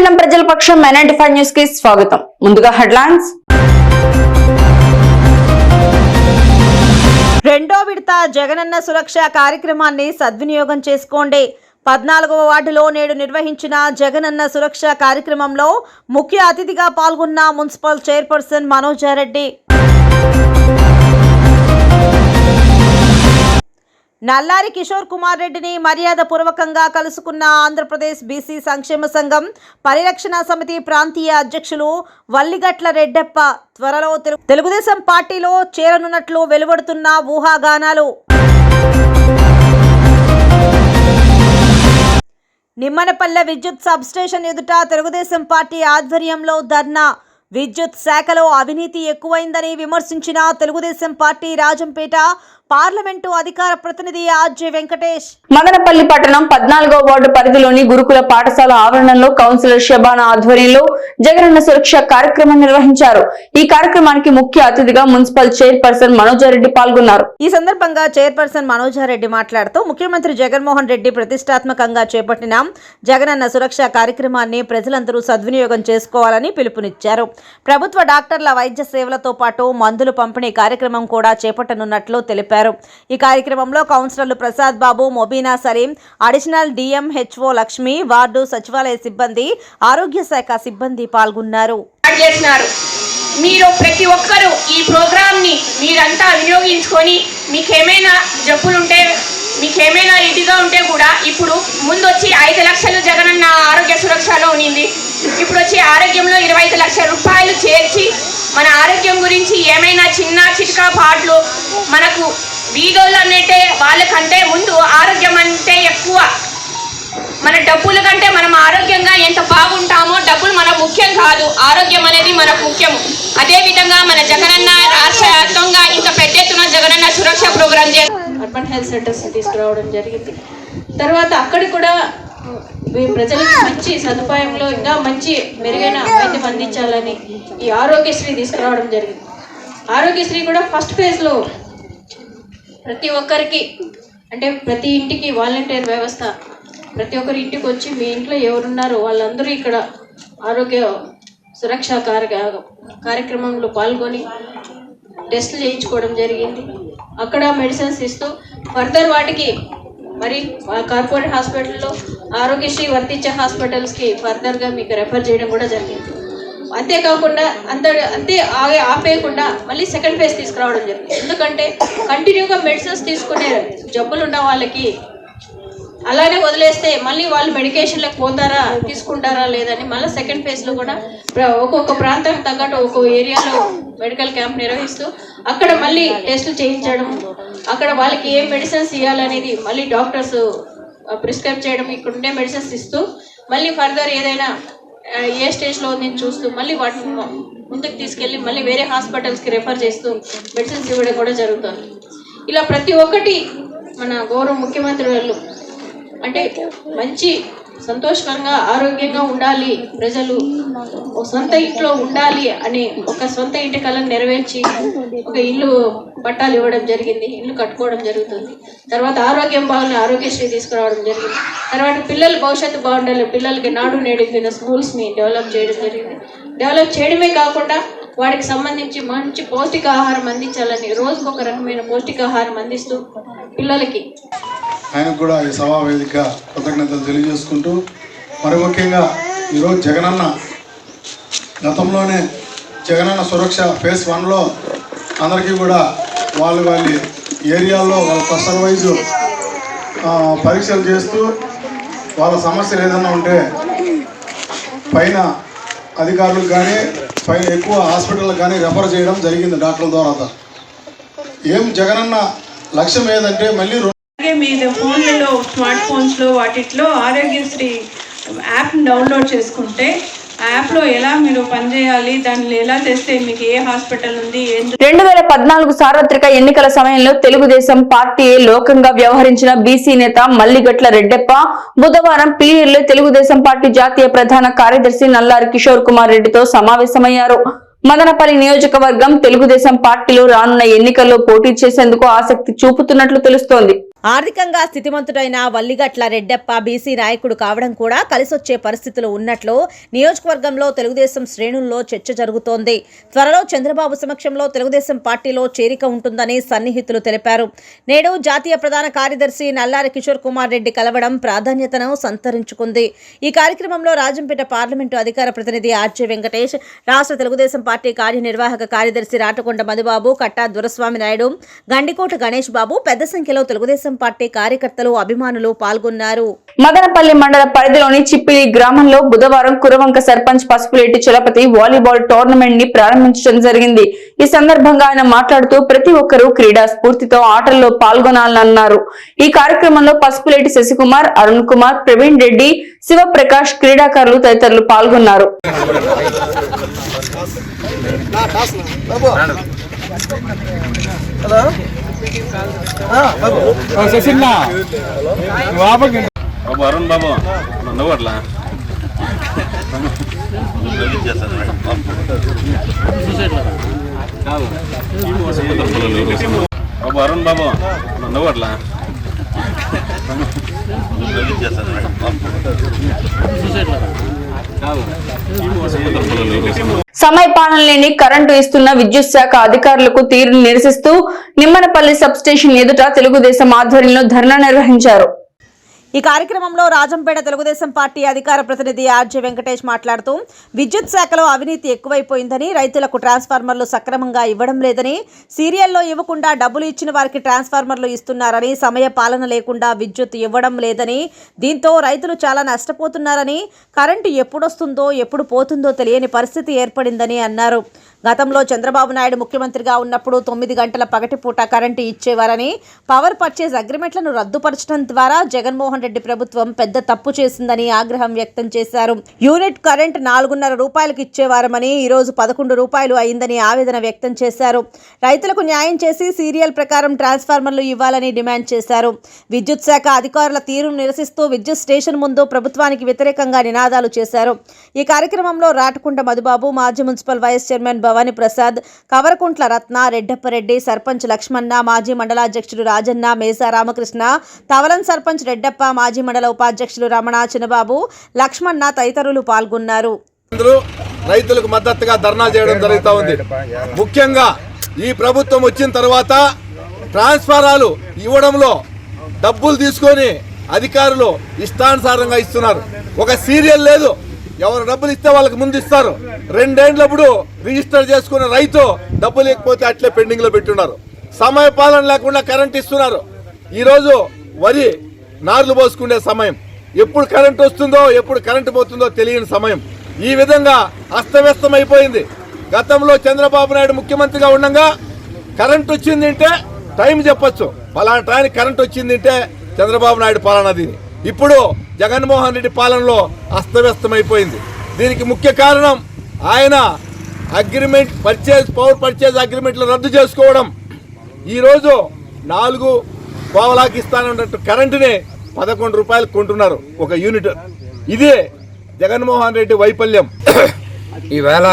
పట్టణం ప్రజల పక్షం మెనైటీ ఫైవ్ న్యూస్కి స్వాగతం. ముందుగా హెడ్లైన్స్. రెండో విడత జగనన్న సురక్ష కార్యక్రమాన్ని సద్వినియోగం చేసుకోండి. పద్నాలుగవ వార్డులో నేడు నిర్వహించిన జగనన్న సురక్ష కార్యక్రమంలో ముఖ్య అతిథిగా పాల్గొన్న మున్సిపల్ చైర్పర్సన్ మనోజారెడ్డి. నల్లారి కిషోర్ కుమార్ రెడ్డిని మర్యాదపూర్వకంగా కలుసుకున్న ఆంధ్రప్రదేశ్ బీసీ సంక్షేమ సంఘం పరిరక్షణ సమితి ప్రాంతీయ అధ్యక్షులు వల్లిగట్ల రెడ్డప్ప త్వరలో తెలు- తెలుగుదేశం పార్టీలో చేరనున్నట్లు వెలువడుతున్న ఊహాగానాలు. నిమ్మనపల్లె విద్యుత్ సబ్స్టేషన్ ఎదుట తెలుగుదేశం పార్టీ ఆధ్వర్యంలో ధర్నా. విద్యుత్ శాఖలో అవినీతి ఎక్కువైందని విమర్శించిన తెలుగుదేశం పార్టీ రాజంపేట పార్లమెంటు అధికార ప్రతినిధి ఆర్జే వెంకటేష్. మదనపల్లి పట్టణం పద్నాలుగో వార్డు పరిధిలోని గురుకుల పాఠశాల ఆవరణలో కౌన్సిలర్ షబానా ఆధ్వర్యంలో జగనన్న సురక్ష కార్యక్రమం నిర్వహించారు. ఈ కార్యక్రమానికి ముఖ్య అతిథిగా మున్సిపల్ చైర్పర్సన్ మనోజారెడ్డి పాల్గొన్నారు. ఈ సందర్భంగా చైర్పర్సన్ మనోజారెడ్డి మాట్లాడుతూ ముఖ్యమంత్రి జగన్మోహన్ రెడ్డి ప్రతిష్టాత్మకంగా చేపట్టిన జగనన్న సురక్ష కార్యక్రమాన్ని ప్రజలందరూ సద్వినియోగం చేసుకోవాలని పిలుపునిచ్చారు. ప్రభుత్వ డాక్టర్ల వైద్య సేవలతో పాటు మందులు పంపిణీ కార్యక్రమం కూడా చేపట్టనున్నట్లు తెలిపారు. ఈ కార్యక్రమంలో కౌన్సిలర్లు Prasad Babu Mobina Saleem additional DM HO Lakshmi ward సచివాలయ సిబ్బంది ఆరోగ్య శాఖ సిబ్బంది పాల్గొన్నారు. చేసినారు. మీరు ప్రతి ఒక్కరూ ఈ ప్రోగ్రామ్ని మీరంతా వినియోగించుకొని మీకేమైనా జబ్బులుంటే మీకేమైనా ఇదిగా ఉంటే కూడా ఇప్పుడు ముందు వచ్చి ఐదు లక్షలు జగనన్న ఆరోగ్య సురక్షలో ఉన్నింది ఇప్పుడు వచ్చి ఆరోగ్యంలో ఇరవై ఐదు లక్షల రూపాయలు చేర్చి మన ఆరోగ్యం గురించి ఏమైనా చిన్న చిట్కా పాటలు మనకు వీధోళ్ళు అన్నట్టే వాళ్ళకంటే ముందు ఆరోగ్యం అంటే ఎక్కువ. మన డబ్బుల కంటే మనం ఆరోగ్యంగా ఎంత బాగుంటామో డబ్బులు మన ముఖ్యం కాదు. ఆరోగ్యం అనేది మనకు ముఖ్యం అదేవిధంగా మన జగనన్న రాష్ట్ర వ్యాప్తంగా ఇంత పెద్ద ఎత్తున జగనన్న సురక్ష ప్రోగ్రాం చే అర్బన్ హెల్త్ సెంటర్స్ తీసుకురావడం జరిగింది. తర్వాత అక్కడ కూడా ప్రజలకు మంచి సదుపాయంలో ఇంకా మంచి మెరుగైన వైద్యం అందించాలని ఈ ఆరోగ్యశ్రీ తీసుకురావడం జరిగింది. ఆరోగ్యశ్రీ కూడా ఫస్ట్ ఫేజ్లో ప్రతి ఒక్కరికి అంటే ప్రతి ఇంటికి వాలంటీర్ వ్యవస్థ ప్రతి ఒక్కరి ఇంటికి వచ్చి మీ ఇంట్లో ఎవరున్నారో వాళ్ళందరూ ఇక్కడ ఆరోగ్య సురక్ష కార్యక్రమంలో పాల్గొని టెస్టులు చేయించుకోవడం జరిగింది. అక్కడ మెడిసిన్స్ ఇస్తూ ఫర్దర్ వాటికి మరి కార్పొరేట్ హాస్పిటల్లో ఆరోగ్యశ్రీ వర్తించే హాస్పిటల్స్కి ఫర్దర్గా మీకు రెఫర్ చేయడం కూడా జరిగింది. అంతేకాకుండా అంత అంతే ఆగే ఆపేయకుండా మళ్ళీ సెకండ్ ఫేజ్ తీసుకురావడం జరిగింది. ఎందుకంటే కంటిన్యూగా మెడిసిన్స్ తీసుకునే జబ్బులు ఉన్న వాళ్ళకి అలానే వదిలేస్తే మళ్ళీ వాళ్ళు మెడికేషన్లకు పోతారా తీసుకుంటారా లేదని మళ్ళీ సెకండ్ ఫేజ్లో కూడా ఒక్కొక్క ప్రాంతానికి తగ్గట్టు ఒక్కో ఏరియాలో మెడికల్ క్యాంప్ నిర్వహిస్తూ అక్కడ మళ్ళీ టెస్టులు చేయించడం అక్కడ వాళ్ళకి ఏ మెడిసిన్స్ ఇవ్వాలనేది మళ్ళీ డాక్టర్స్ ప్రిస్క్రైబ్ చేయడం ఇక్కడ ఉండే మెడిసిన్స్ ఇస్తూ మళ్ళీ ఫర్దర్ ఏదైనా ఏ స్టేజ్లో ఉంది చూస్తూ మళ్ళీ వాటిని ముందుకు తీసుకెళ్ళి మళ్ళీ వేరే హాస్పిటల్స్కి రెఫర్ చేస్తూ మెడిసిన్స్ ఇవ్వడం కూడా జరుగుతుంది. ఇలా ప్రతి ఒక్కటి మన గౌరవ ముఖ్యమంత్రి వాళ్ళు అంటే మంచి సంతోషకరంగా ఆరోగ్యంగా ఉండాలి. ప్రజలు ఒక సొంత ఇంట్లో ఉండాలి అనే ఒక సొంత ఇంటి కళను నెరవేర్చి ఒక ఇల్లు పట్టాలు ఇవ్వడం జరిగింది ఇల్లు కట్టుకోవడం జరుగుతుంది. తర్వాత ఆరోగ్యం బాగుంది ఆరోగ్యశ్రీ తీసుకురావడం జరిగింది. తర్వాత పిల్లల భవిష్యత్తు బాగుండాలి పిల్లలకి నాడు నేడు స్కూల్స్ని డెవలప్ చేయడం జరిగింది. డెవలప్ చేయడమే కాకుండా వాడికి సంబంధించి మంచి పౌష్టికాహారం అందించాలని రోజుకు ఒక రకమైన పౌష్టికాహారం అందిస్తూ పిల్లలకి. ఆయనకు కూడా ఈ సభావేదిక కృతజ్ఞతలు తెలియజేసుకుంటూ మరి ముఖ్యంగా ఈరోజు జగనన్న గతంలోనే జగనన్న సురక్ష ఫేస్ వన్లో అందరికీ కూడా వాళ్ళు వాళ్ళ ఏరియాలో వాళ్ళ క్లస్టర్ వైజ్ పరీక్షలు చేస్తూ వాళ్ళ సమస్యలు ఏదైనా ఉంటే పైన అధికారులకు కానీ పైన ఎక్కువ హాస్పిటల్ కానీ రెఫర్ చేయడం జరిగింది డాక్టర్ల ద్వారా. ఏం జగనన్న లక్ష్యం ఏదంటే మళ్ళీ రెండు అలాగే మీరు ఫోన్లలో స్మార్ట్ ఫోన్స్లో వాటిట్లో ఆరోగ్యశ్రీ యాప్ డౌన్లోడ్ చేసుకుంటే యాప్లో ఎలా మీరు పనిచేయాలి? దాన్ని ఎలా చేస్తే మీకు ఏ హాస్పిటల్ ఉంది? రెండు వేల పద్నాలుగు సార్వత్రిక ఎన్నికల సమయంలో తెలుగుదేశం పార్టీ లోకంగా వ్యవహరించిన బీసీ నేత మల్లిగట్ల రెడ్డెప్ప బుధవారం పీరియడ్లో తెలుగుదేశం పార్టీ జాతీయ ప్రధాన కార్యదర్శి నల్లారి కిషోర్ కుమార్ రెడ్డితో సమావేశమయ్యారు. మదనపల్లి నియోజకవర్గం తెలుగుదేశం పార్టీలో రానున్న ఎన్నికల్లో పోటీ చేసేందుకు ఆసక్తి చూపుతున్నట్లు తెలుస్తోంది. ఆర్థికంగా స్థితిమంతుడైన వల్లిగట్ల రెడ్డప్ప బీసీ నాయకుడు కావడం కూడా కలిసొచ్చే పరిస్థితులు ఉన్నట్లు నియోజకవర్గంలో తెలుగుదేశం శ్రేణుల్లో చర్చ జరుగుతోంది. త్వరలో చంద్రబాబు సమక్షంలో తెలుగుదేశం పార్టీలో చేరిక ఉంటుందని సన్నిహితులు తెలిపారు. నేడు జాతీయ ప్రధాన కార్యదర్శి నల్లారి కిషోర్ కుమార్ రెడ్డి కలవడం ప్రాధాన్యతను సంతరించుకుంది. ఈ కార్యక్రమంలో రాజంపేట పార్లమెంటు అధికార ప్రతినిధి ఆర్జే వెంకటేష్ రాష్ట్ర తెలుగుదేశం పార్టీ కార్యనిర్వాహక కార్యదర్శి రాటకొండ మధుబాబు కట్టా దురస్వామి నాయుడు గండికోట గణేష్ బాబు పెద్ద సంఖ్యలో తెలుగుదేశం పార్టీ కార్యకర్తలు అభిమానులు పాల్గొన్నారు. మదనపల్లి మండల పరిధిలోని చిప్పిలి గ్రామంలో బుధవారం కురవంక సర్పంచ్ పసుపులేటి చలపతి వాలీబాల్ టోర్నమెంట్ని ప్రారంభించడం జరిగింది. ఈ సందర్భంగా ఆయన మాట్లాడుతూ ప్రతి ఒక్కరూ క్రీడా స్ఫూర్తితో ఆటల్లో పాల్గొనాలన్నారు. ఈ కార్యక్రమంలో పసుపులేటి శశికుమార్ అరుణ్ కుమార్ ప్రవీణ్ రెడ్డి శివప్రకాష్ క్రీడాకారులు తదితరులు పాల్గొన్నారు. బాబు. అరుణ్ బాబు నువ్వు అట్లా బాబు అరుణ్ బాబు నువ్వు అట్లా సమయ పాలన లేని కరెంటు ఇస్తున్న విద్యుత్ శాఖ అధికారులకు తీరును నిరసిస్తూ నిమ్మనపల్లి సబ్ స్టేషన్ ఎదుట తెలుగుదేశం ఆధ్వర్యంలో ధర్నా నిర్వహించారు. ఈ కార్యక్రమంలో రాజంపేట తెలుగుదేశం పార్టీ అధికార ప్రతినిధి ఆర్జే వెంకటేష్ మాట్లాడుతూ విద్యుత్ శాఖలో అవినీతి ఎక్కువైపోయిందని రైతులకు ట్రాన్స్ఫార్మర్లు సక్రమంగా ఇవ్వడం లేదని సీరియల్లో ఇవ్వకుండా డబ్బులు ఇచ్చిన వారికి ట్రాన్స్ఫార్మర్లు ఇస్తున్నారని సమయ పాలన లేకుండా విద్యుత్ ఇవ్వడం లేదని దీంతో రైతులు చాలా నష్టపోతున్నారని కరెంటు ఎప్పుడొస్తుందో ఎప్పుడు పోతుందో తెలియని పరిస్థితి ఏర్పడిందని అన్నారు. గతంలో చంద్రబాబు నాయుడు ముఖ్యమంత్రిగా ఉన్నప్పుడు తొమ్మిది గంటల పగటిపూట కరెంటు ఇచ్చేవారని పవర్ పర్చేజ్ అగ్రిమెంట్లను రద్దుపరచడం ద్వారా జగన్మోహన్ రెడ్డి ప్రభుత్వం పెద్ద తప్పు చేసిందని ఆగ్రహం వ్యక్తం చేశారు. యూనిట్ కరెంట్ నాలుగున్నర రూపాయలకు ఇచ్చేవారమని ఈరోజు పదకొండు రూపాయలు అయిందని ఆవేదన వ్యక్తం చేశారు. రైతులకు న్యాయం చేసి సీరియల్ ప్రకారం ట్రాన్స్ఫార్మర్లు ఇవ్వాలని డిమాండ్ చేశారు. విద్యుత్ శాఖ అధికారుల తీరును నిరసిస్తూ విద్యుత్ స్టేషన్ ముందు ప్రభుత్వానికి వ్యతిరేకంగా నినాదాలు చేశారు. ఈ కార్యక్రమంలో రాటకుండ మధుబాబు మాజీ municipal vice chairman Bhavani Prasad Kavarakuntla Ratna Reddappareddy sarpanch Lakshmana మాజీ మండలాధ్యక్షుడు రాజన్న మేసా రామకృష్ణ తవలం సర్పంచ్ రెడ్డప్ప మాజీ మండల ఉపాధ్యక్షులు రమణ చిన్నబాబు లక్ష్మణ తదితరులు పాల్గొన్నారు. అందరూ రైతులకు మద్దతుగా ధర్నా చేయడం జరుగుతూ ఉంది. ముఖ్యంగా ఈ ప్రభుత్వం వచ్చిన తర్వాత ట్రాన్స్ఫారాలు ఇవ్వడంలో డబ్బులు తీసుకొని అధికారులు ఇష్టానుసారంగా ఇస్తున్నారు. ఒక సీరియల్ లేదు. ఎవరు డబ్బులు ఇస్తే వాళ్ళకి ముందు ఇస్తారు. రెండేండ్లప్పుడు రిజిస్టర్ చేసుకున్న రైతు డబ్బు లేకపోతే అట్లే పెండింగ్లో పెట్టున్నారు. సమయ పాలన లేకుండా కరెంట్ ఇస్తున్నారు. ఈరోజు వరి నార్లు పోసుకునే సమయం. ఎప్పుడు కరెంట్ వస్తుందో ఎప్పుడు కరెంట్ పోతుందో తెలియని సమయం. ఈ విధంగా అస్తవ్యస్తం అయిపోయింది గతంలో చంద్రబాబు నాయుడు ముఖ్యమంత్రిగా ఉండగా కరెంట్ వచ్చిందంటే టైం చెప్పొచ్చు. పలానా టైం కరెంట్ వచ్చింది అంటే చంద్రబాబు నాయుడు పాలన ఇప్పుడు జగన్మోహన్ రెడ్డి పాలనలో అస్తవ్యస్తం అయిపోయింది దీనికి ముఖ్య కారణం ఆయన అగ్రిమెంట్ పర్చేజ్ పవర్ పర్చేజ్ అగ్రిమెంట్లు రద్దు చేసుకోవడం. ఈరోజు నాలుగు పావలాకి ఇస్తానన్నట్టు కరెంటుని పదకొండు రూపాయలు కొంటున్నారు ఒక యూనిట్. ఇదే జగన్మోహన్ రెడ్డి వైఫల్యం. ఈవేళ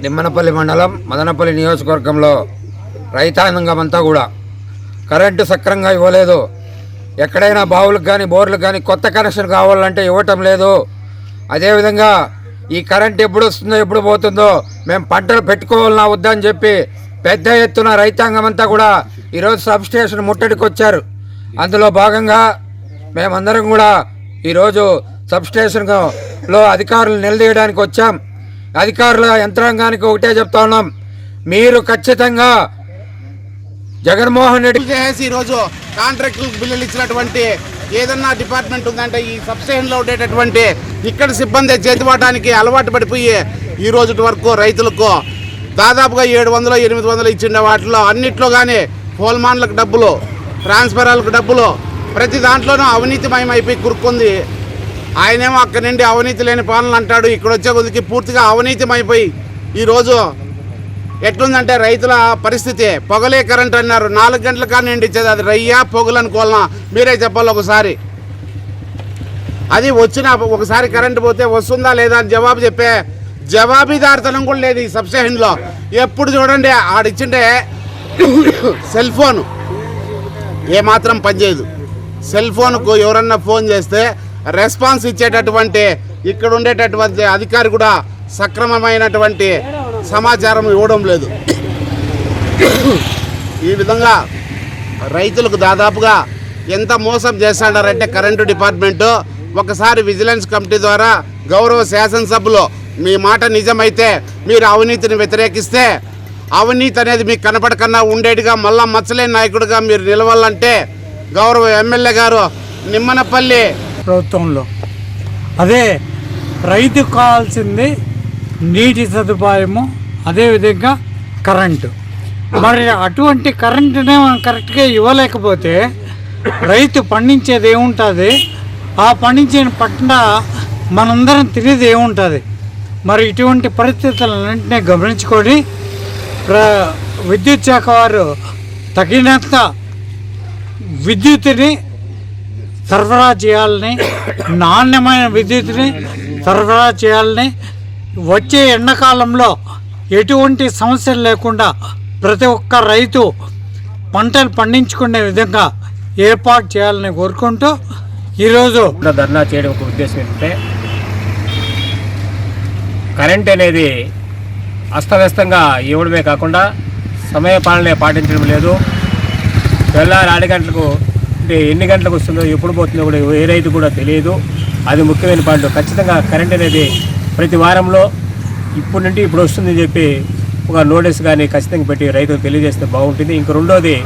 నిమ్మనపల్లి మండలం మదనపల్లి నియోజకవర్గంలో రైతాంగం అంతా కూడా కరెంటు సక్రంగా ఇవ్వలేదు. ఎక్కడైనా బావులకు కానీ బోర్లకు కానీ కొత్త కనెక్షన్ కావాలంటే ఇవ్వటం లేదు. అదేవిధంగా ఈ కరెంట్ ఎప్పుడు వస్తుందో ఎప్పుడు పోతుందో మేము పంటలు పెట్టుకోవాలన్నా వద్దని చెప్పి పెద్ద ఎత్తున రైతాంగం అంతా కూడా ఈరోజు సబ్స్టేషన్ ముట్టడికి వచ్చారు అందులో భాగంగా మేమందరం కూడా ఈరోజు సబ్ స్టేషన్లో అధికారులు నిలదీయడానికి వచ్చాం. అధికారుల యంత్రాంగానికి ఒకటే చెప్తా ఉన్నాం. మీరు ఖచ్చితంగా జగన్మోహన్ రెడ్డి చేసి ఈరోజు కాంట్రాక్టులకు బిల్లులు ఇచ్చినటువంటి ఏదన్నా డిపార్ట్మెంట్ ఉందంటే ఈ సబ్స్టేషన్లో ఉండేటటువంటి ఇక్కడ సిబ్బంది చేతివాటానికి అలవాటు పడిపోయి ఈ రోజు వరకు రైతులకు దాదాపుగా ఏడు వందలు ఎనిమిది వందలు ఇచ్చిన వాటిలో అన్నిట్లో కానీ పోల్మాన్లకు డబ్బులు ట్రాన్స్ఫరాలకు డబ్బులు ప్రతి దాంట్లోనూ అవినీతిమయం అయిపోయి కురుక్కుంది ఆయనేమో అక్కడి నుండి అవినీతి లేని పాలన అంటాడు. ఇక్కడ వచ్చే కొద్దికి పూర్తిగా అవినీతిమైపోయి ఈరోజు ఎట్లుందంటే రైతుల పరిస్థితి. పొగలే కరెంట్ అన్నారు. నాలుగు గంటల కానీ ఇచ్చేది అది రయ్యా పొగలు అనుకోవాలన్నా మీరే చెప్పాలి ఒకసారి. అది వచ్చిన ఒకసారి కరెంట్ పోతే వస్తుందా లేదా అని జవాబు చెప్పే జవాబీదారితనం కూడా లేదు ఈ సబ్స్టేషన్లో. ఎప్పుడు చూడండి ఆడిచ్చిండే సెల్ ఫోన్. ఏమాత్రం పనిచేయదు సెల్ ఫోన్కు ఎవరన్నా ఫోన్ చేస్తే రెస్పాన్స్ ఇచ్చేటటువంటి ఇక్కడ ఉండేటటువంటి అధికారి కూడా సక్రమమైనటువంటి సమాచారం ఇవ్వడం లేదు. ఈ విధంగా రైతులకు దాదాపుగా ఎంత మోసం చేస్తాడారంటే కరెంటు డిపార్ట్మెంటు ఒకసారి విజిలెన్స్ కమిటీ ద్వారా గౌరవ శాసనసభలో మీ మాట నిజమైతే మీరు అవినీతిని వ్యతిరేకిస్తే అవినీతి అనేది మీకు కనపడకన్నా ఉండేటిగా మళ్ళా మచ్చలేని నాయకుడిగా మీరు నిలవాలంటే గౌరవ ఎమ్మెల్యే గారు నిమ్మనపల్లి ప్రభుత్వంలో. అదే రైతుకు కావాల్సింది నీటి సదుపాయము అదేవిధంగా కరెంటు. మరి అటువంటి కరెంటునే మనం కరెక్ట్గా ఇవ్వలేకపోతే రైతు పండించేది ఏముంటుంది? ఆ పండించిన పట్ల మనందరం తినేది ఏముంటుంది? మరి ఇటువంటి పరిస్థితులన్నింటినీ గమనించుకొని ప్ర విద్యుత్ శాఖ వారు తగినంత విద్యుత్ని సరఫరా చేయాలని నాణ్యమైన విద్యుత్ని సరఫరా చేయాలని వచ్చే ఎండాకాలంలో ఎటువంటి సమస్యలు లేకుండా ప్రతి ఒక్క రైతు పంటలు పండించుకునే విధంగా ఏర్పాటు చేయాలని కోరుకుంటూ ఈరోజు కూడా ధర్నా చేయడం ఒక ఉద్దేశం ఏంటంటే కరెంట్ అనేది అస్తవ్యస్తంగా ఇవ్వడమే కాకుండా సమయ పాలనే పాటించడం లేదు. తెల్లారి ఆరు గంటలకు అంటే ఎన్ని గంటలకు వస్తుందో ఎప్పుడు పోతుందో కూడా ఏ రైతు కూడా తెలియదు. అది ముఖ్యమైన పాయింట్. ఖచ్చితంగా కరెంట్ అనేది ప్రతి వారంలో ఇప్పుడు నుండి ఇప్పుడు వస్తుందని చెప్పి ఒక నోటీస్ కానీ ఖచ్చితంగా పెట్టి రైతులు తెలియజేస్తే బాగుంటుంది. ఇంక రెండోది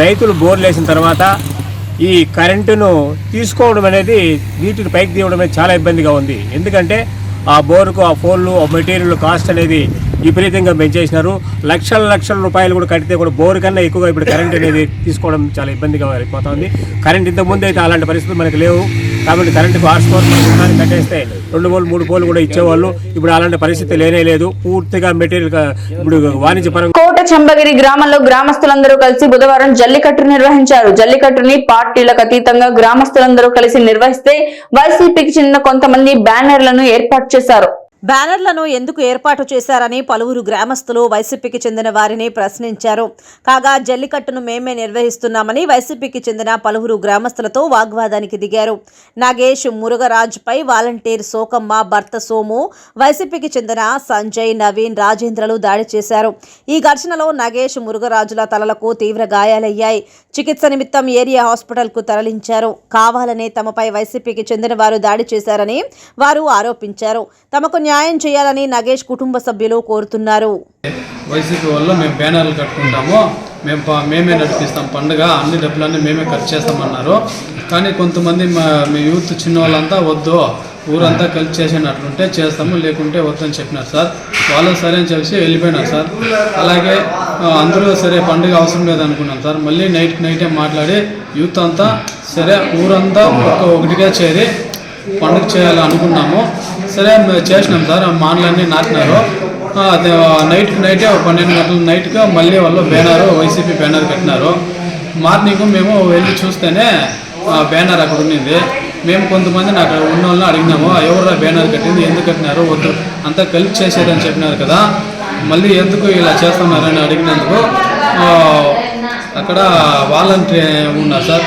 రైతులు బోర్లు వేసిన తర్వాత ఈ కరెంటును తీసుకోవడం అనేది నీటిని పైకి తీయడం అనేది చాలా ఇబ్బందిగా ఉంది. ఎందుకంటే ఆ బోరుకు ఆ ఫోన్లు ఆ మెటీరియల్ కాస్ట్ అనేది విపరీతంగా పెంచేసినారు. లక్షల లక్షల రూపాయలు కూడా కడితే కూడా బోరు కన్నా ఎక్కువగా ఇప్పుడు కరెంట్ అనేది తీసుకోవడం చాలా ఇబ్బందిగా అయిపోతుంది కరెంట్ ఇంతకుముందు అయితే అలాంటి పరిస్థితులు మనకు లేవు. కాబట్టి కరెంటుకు హార్స్ పవర్ కట్టేస్తే రెండు పోలు మూడు పోలు కూడా ఇచ్చేవాళ్ళు. ఇప్పుడు అలాంటి పరిస్థితి లేనే లేదు. పూర్తిగా మెటీరియల్ ఇప్పుడు వాణిజ్యపరంగా కోట చంబగిరి గ్రామంలో గ్రామస్తులందరూ కలిసి బుధవారం జల్లికట్టు నిర్వహించారు. జల్లికట్టుని పార్టీలకు అతీతంగా గ్రామస్తులందరూ కలిసి నిర్వహిస్తే వైసీపీకి చెందిన కొంతమంది బ్యానర్లను ఏర్పాటు చేశారు. బ్యానర్లను ఎందుకు ఏర్పాటు చేశారని పలువురు గ్రామస్తులు వైసీపీకి చెందిన వారిని ప్రశ్నించారు. కాగా జల్లికట్టును మేమే నిర్వహిస్తున్నామని వైసీపీకి చెందిన పలువురు గ్రామస్తులతో వాగ్వాదానికి దిగారు. నాగేష్ మురుగరాజ్పై వాలంటీర్ సోకమ్మ భర్త సోము వైసీపీకి చెందిన సంజయ్ నవీన్ రాజేంద్రలు దాడి చేశారు. ఈ ఘర్షణలో నాగేష్ మురుగరాజుల తలలకు తీవ్ర గాయాలయ్యాయి. చికిత్స నిమిత్తం ఏరియా హాస్పిటల్కు తరలించారు. కావాలనే తమపై వైసీపీకి చెందిన వారు దాడి చేశారని వారు ఆరోపించారు. తమకు న్యాయం చేయాలని నగేష్ కుటుంబ సభ్యులు కోరుతున్నారు. వైసీపీ వల్ల మేము బ్యానర్లు కట్టుకుంటాము. మేము మేమే నడిపిస్తాం. పండుగ అన్ని డబ్బులన్నీ మేమే ఖర్చు చేస్తామన్నారు. కానీ కొంతమంది మా మీ యూత్ చిన్న వాళ్ళంతా వద్దు. ఊరంతా కలిసి చేసినట్లుంటే చేస్తాము. లేకుంటే వద్దని చెప్పినారు సార్. వాళ్ళు సరే అని చెప్పి వెళ్ళిపోయినారు సార్. అలాగే అందరూ సరే పండుగ అవసరం లేదనుకున్నాం సార్. మళ్ళీ నైట్ నైటే మాట్లాడి యూత్ అంతా సరే ఊరంతా ఒక ఒకటిగా చేరి పండుగ చేయాలి అనుకున్నాము సరే చేసినాం సార్ మానలన్నీ నాటినారు. నైట్ నైట్కి నైటే పన్నెండు గంటల నైట్గా మళ్ళీ వాళ్ళు బ్యానర్ వైసీపీ బ్యానర్ కట్టినారు. మార్నింగ్ మేము వెళ్ళి చూస్తేనే బ్యానర్ అక్కడ ఉండింది మేము కొంతమందిని అక్కడ ఉన్న వాళ్ళని అడిగినాము ఎవరు బ్యానర్ కట్టింది ఎందుకు కట్టినారు వద్దు అంతా కలిపి చేసేదని చెప్పినారు కదా. మళ్ళీ ఎందుకు ఇలా చేస్తున్నారని అడిగినందుకు అక్కడ వాలంటీర్ ఉన్నారు సార్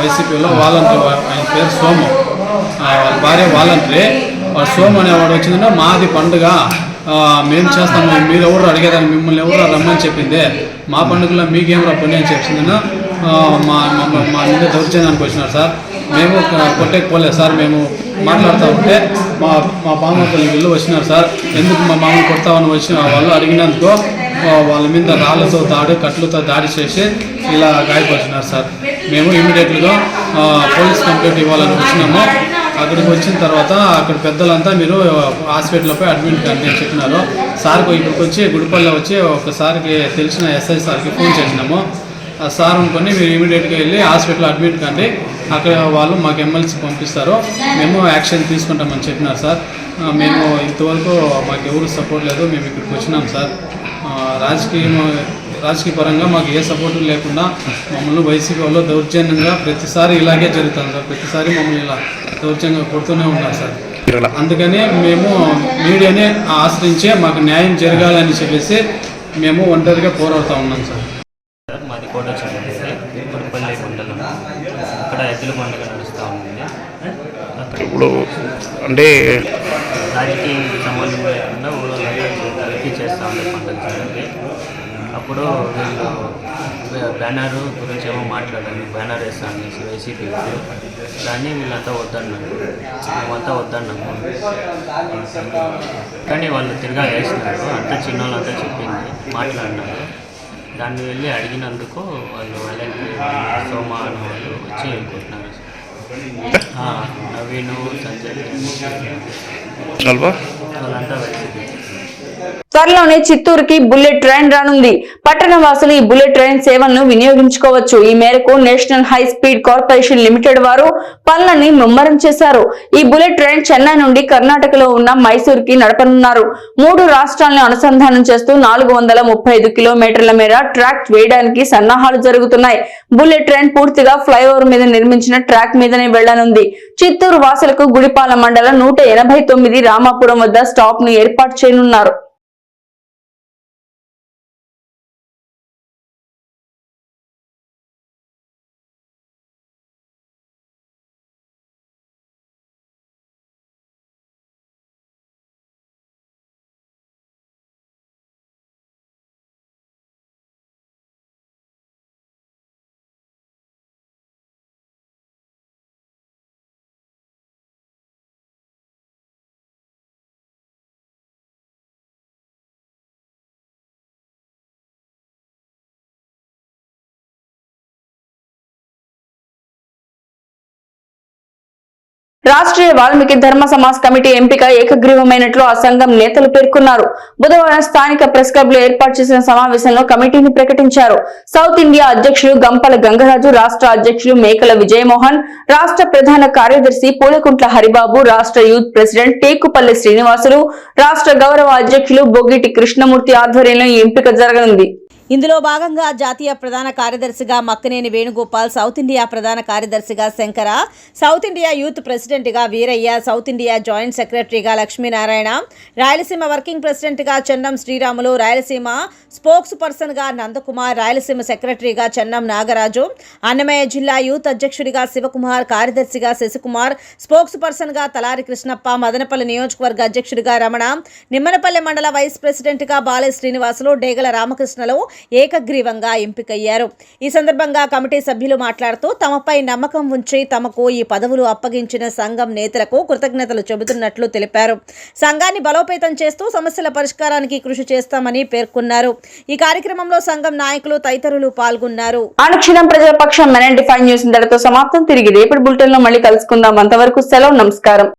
వైసీపీలో వాలంటీర్ ఆయన పేరు సోము. భార్య వాలంటరీ వాడు అనేవాడు వచ్చిందంటే మాది పండుగ మేము చేస్తాము మీరు ఎవరు అడిగేదాన్ని మిమ్మల్ని ఎవరు రమ్మని చెప్పింది మా పండుగలో మీకేమరా పని అని చెప్పిందన్న మా మా- మీద దౌర్జన్యానికి వచ్చినారు సార్. మేము కొట్టేకి కొట్టేకపోలేదు సార్ మేము మాట్లాడుతూ ఉంటే మా మా బామ్మపల్లి వీళ్ళు వచ్చినారు సార్. ఎందుకు మా మామూలు కొడతామని వచ్చిన వాళ్ళు అడిగినందుకు వాళ్ళ మీద రాళ్ళతో దాడి కట్లతో దాడి చేసి ఇలా గాయపరిచినారు సార్. మేము ఇమీడియట్గా పోలీస్ కంప్లైంట్ ఇవ్వాలని వచ్చినాము. అక్కడికి వచ్చిన తర్వాత అక్కడ పెద్దలంతా మీరు హాస్పిటల్పై అడ్మిట్ కానీ చెప్పినారు. సార్కి ఇక్కడికి వచ్చి గుడిపల్లి వచ్చి ఒకసారికి తెలిసిన ఎస్ఐ సార్కి ఫోన్ చేసినాము. సార్ అనుకొని మీరు ఇమీడియట్గా వెళ్ళి హాస్పిటల్ అడ్మిట్ కండి. అక్కడ వాళ్ళు మాకు ఎమ్మెల్సీ పంపిస్తారు. మేము యాక్షన్ తీసుకుంటామని చెప్పినారు సార్. మేము ఇంతవరకు మాకు ఎవరు సపోర్ట్ లేదు. మేము ఇక్కడికి వచ్చినాం సార్. రాజకీయం రాజకీయ పరంగా మాకు ఏ సపోర్టు లేకుండా మమ్మల్ని వైసీపీ వాళ్ళు దౌర్జన్యంగా ప్రతిసారి ఇలాగే జరుగుతుంది. సార్ ప్రతిసారి మమ్మల్ని ఇలా దౌర్జన్యంగా కొడుతూనే ఉన్నారు సార్. అందుకని మేము మీడియాని ఆశ్రయించే మాకు న్యాయం జరగాలని చెప్పేసి మేము ఒంటరిగా పోరాడుతూ ఉన్నాం సార్. మాది కోట మండలం. అక్కడ ఎద్దుల పండుగ నడుస్తూ అక్కడ ఇప్పుడు అంటే రాజకీయ సంబంధం లేకుండా ఊళ్ళో కలిపి చేస్తూ ఉంటారు పండుగ చేయడానికి అప్పుడు వీళ్ళు బ్యా- బ్యానర్ గురించి ఏమో మాట్లాడాను. బ్యానర్ వేస్తాను అనేసి వైసీపీ దాన్ని వీళ్ళంతా వద్దన్నారు. మేమంతా వద్దన్నాము. కానీ వాళ్ళు తిరగా వేసినారు అంతా చిన్నోళ్ళంతా చెప్పింది. మాట్లాడినారు. దాన్ని వెళ్ళి అడిగినందుకు వాళ్ళు వాళ్ళకి సోమ అనే వాళ్ళు వచ్చి వెళ్ళిపోతున్నారు. ఆ, నవీను సంజయ్. వాళ్ళంతా వైసీపీ త్వరలోనే చిత్తూరుకి బుల్లెట్ ట్రైన్ రానుంది. పట్టణ వాసులు ఈ బుల్లెట్ ట్రైన్ సేవలను వినియోగించుకోవచ్చు. ఈ మేరకు national high speed corporation limited వారు పనులని ముమ్మరం చేశారు. ఈ బుల్లెట్ ట్రైన్ చెన్నై నుండి కర్ణాటకలో ఉన్న మైసూర్కి నడపనున్నారు. మూడు రాష్ట్రాలను అనుసంధానం చేస్తూ నాలుగు వందల ముప్పై ఐదు కిలోమీటర్ల మేర ట్రాక్ వేయడానికి సన్నాహాలు జరుగుతున్నాయి. బుల్లెట్ ట్రైన్ పూర్తిగా ఫ్లైఓవర్ మీద నిర్మించిన ట్రాక్ మీదనే వెళ్ళనుంది. చిత్తూరు వాసులకు గుడిపాల మండలం నూట ఎనభై తొమ్మిది రామాపురం వద్ద స్టాప్ను ఏర్పాటు చేయనున్నారు. రాష్ట్రీయ వాల్మీకి ధర్మ సమాజ్ కమిటీ ఎంపిక ఏకగ్రీవమైనట్లు ఆ సంఘం నేతలు పేర్కొన్నారు. బుధవారం స్థానిక ప్రెస్ క్లబ్లో ఏర్పాటు చేసిన సమావేశంలో కమిటీని ప్రకటించారు. సౌత్ ఇండియా అధ్యక్షులు గంపల గంగరాజు రాష్ట్ర అధ్యక్షులు మేకల విజయమోహన్ రాష్ట్ర ప్రధాన కార్యదర్శి పూలకుంట్ల హరిబాబు రాష్ట్ర యూత్ ప్రెసిడెంట్ టేకుపల్లి శ్రీనివాసులు రాష్ట్ర గౌరవ అధ్యక్షులు బొగ్గిటి కృష్ణమూర్తి ఆధ్వర్యంలో ఈ ఎంపిక జరగనుంది. ఇందులో భాగంగా జాతీయ ప్రధాన కార్యదర్శిగా మక్కనేని వేణుగోపాల్ సౌత్ ఇండియా ప్రధాన కార్యదర్శిగా శంకర సౌత్ ఇండియా యూత్ ప్రెసిడెంట్గా వీరయ్య సౌత్ ఇండియా జాయింట్ సెక్రటరీగా లక్ష్మీనారాయణ రాయలసీమ వర్కింగ్ ప్రెసిడెంట్గా చెన్నం శ్రీరాములు రాయలసీమ స్పోక్స్ పర్సన్గా నందకుమార్ రాయలసీమ సెక్రటరీగా చెన్నం నాగరాజు అన్నమయ్య జిల్లా యూత్ అధ్యక్షుడిగా శివకుమార్ కార్యదర్శిగా శశికుమార్ స్పోక్స్ పర్సన్గా తలారి కృష్ణప్ప మదనపల్లి నియోజకవర్గ అధ్యక్షుడిగా రమణ నిమ్మనపల్లి మండల వైస్ ప్రెసిడెంట్గా బాలే శ్రీనివాసులు డేగల రామకృష్ణలు ఏకగ్రీవంగా ఎంపికయ్యారు. ఈ సందర్భంగా కమిటీ సభ్యులు మాట్లాడుతూ తమపై నమ్మకం ఉంచి తమకు ఈ పదవులు అప్పగించిన సంఘం నేతలకు కృతజ్ఞతలు చెబుతున్నట్లు తెలిపారు. సంఘాన్ని బలోపేతం చేస్తూ సమస్యల పరిష్కారానికి కృషి చేస్తామని పేర్కొన్నారు. ఈ కార్యక్రమంలో సంఘం నాయకులు తదితరులు పాల్గొన్నారు. అనుక్షణం ప్రజల పక్షం మెనెంటీ ఫైవ్ న్యూస్ ఇంతటితో సమాప్తం. తిరిగి రేపటి బులెటిన్లో మళ్ళీ కలుసుకుందాం. అంతవరకు సెలవు నమస్కారం.